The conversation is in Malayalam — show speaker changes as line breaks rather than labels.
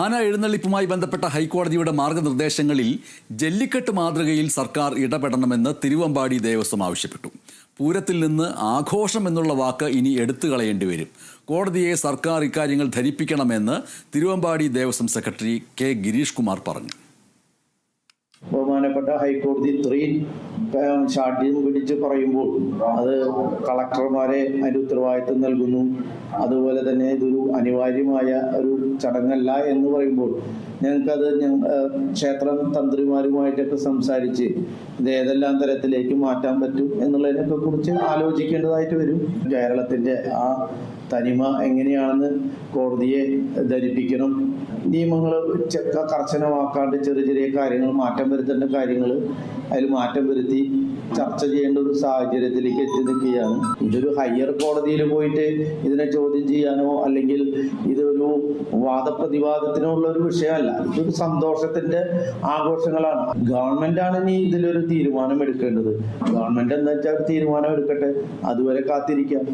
ആന എഴുന്നള്ളിപ്പുമായി ബന്ധപ്പെട്ട ഹൈക്കോടതിയുടെ മാർഗനിർദ്ദേശങ്ങളിൽ ജല്ലിക്കെട്ട് മാതൃകയിൽ സർക്കാർ ഇടപെടണമെന്ന് തിരുവമ്പാടി ദേവസ്വം ആവശ്യപ്പെട്ടു. പൂരത്തിൽ നിന്ന് ആഘോഷം എന്നുള്ള വാക്ക് ഇനി എടുത്തു കളയേണ്ടി വരും. കോടതിയെ സർക്കാർ ഇക്കാര്യങ്ങൾ ധരിപ്പിക്കണമെന്ന് തിരുവമ്പാടി ദേവസ്വം സെക്രട്ടറി കെ ഗിരീഷ് കുമാർ പറഞ്ഞു.
ബഹുമാനപ്പെട്ട ഹൈക്കോടതി ഇത്രയും ശാഠ്യം പിടിച്ച് പറയുമ്പോൾ അത് കളക്ടർമാരെ അതിന് ഉത്തരവാദിത്വം നൽകുന്നു. അതുപോലെ തന്നെ ഇതൊരു അനിവാര്യമായ ഒരു ചടങ്ങല്ല എന്ന് പറയുമ്പോൾ ഞങ്ങൾക്കത് ക്ഷേത്രം തന്ത്രിമാരുമായിട്ടൊക്കെ സംസാരിച്ച് ഇത് ഏതെല്ലാം തരത്തിലേക്ക് മാറ്റാൻ പറ്റും എന്നുള്ളതിനൊക്കെ കുറിച്ച് ആലോചിക്കേണ്ടതായിട്ട് വരും. കേരളത്തിന്റെ ആ തനിമ എങ്ങനെയാണെന്ന് കോടതിയെ ധരിപ്പിക്കണം. നിയമങ്ങൾ കർശനമാക്കാണ്ട് ചെറിയ ചെറിയ കാര്യങ്ങൾ മാറ്റം വരുത്തേണ്ട കാര്യങ്ങൾ അതിൽ മാറ്റം വരുത്തി ചർച്ച ചെയ്യേണ്ട ഒരു സാഹചര്യത്തിലേക്ക് എത്തി നിൽക്കുകയാണ്. ഇതൊരു ഹയർ കോടതിയിൽ പോയിട്ട് ഇതിനെ ചോദ്യം ചെയ്യാനോ അല്ലെങ്കിൽ ഇതൊരു വാദപ്രതിവാദത്തിനോ ഉള്ള ഒരു വിഷയമല്ല. ഇതൊരു സന്തോഷത്തിന്റെ ആഘോഷങ്ങളാണ്. ഗവൺമെന്റ് ആണ് ഇനി ഇതിലൊരു തീരുമാനം എടുക്കേണ്ടത്. ഗവൺമെന്റ് എന്താ വെച്ചാൽ തീരുമാനം എടുക്കട്ടെ. അതുവരെ കാത്തിരിക്കാം.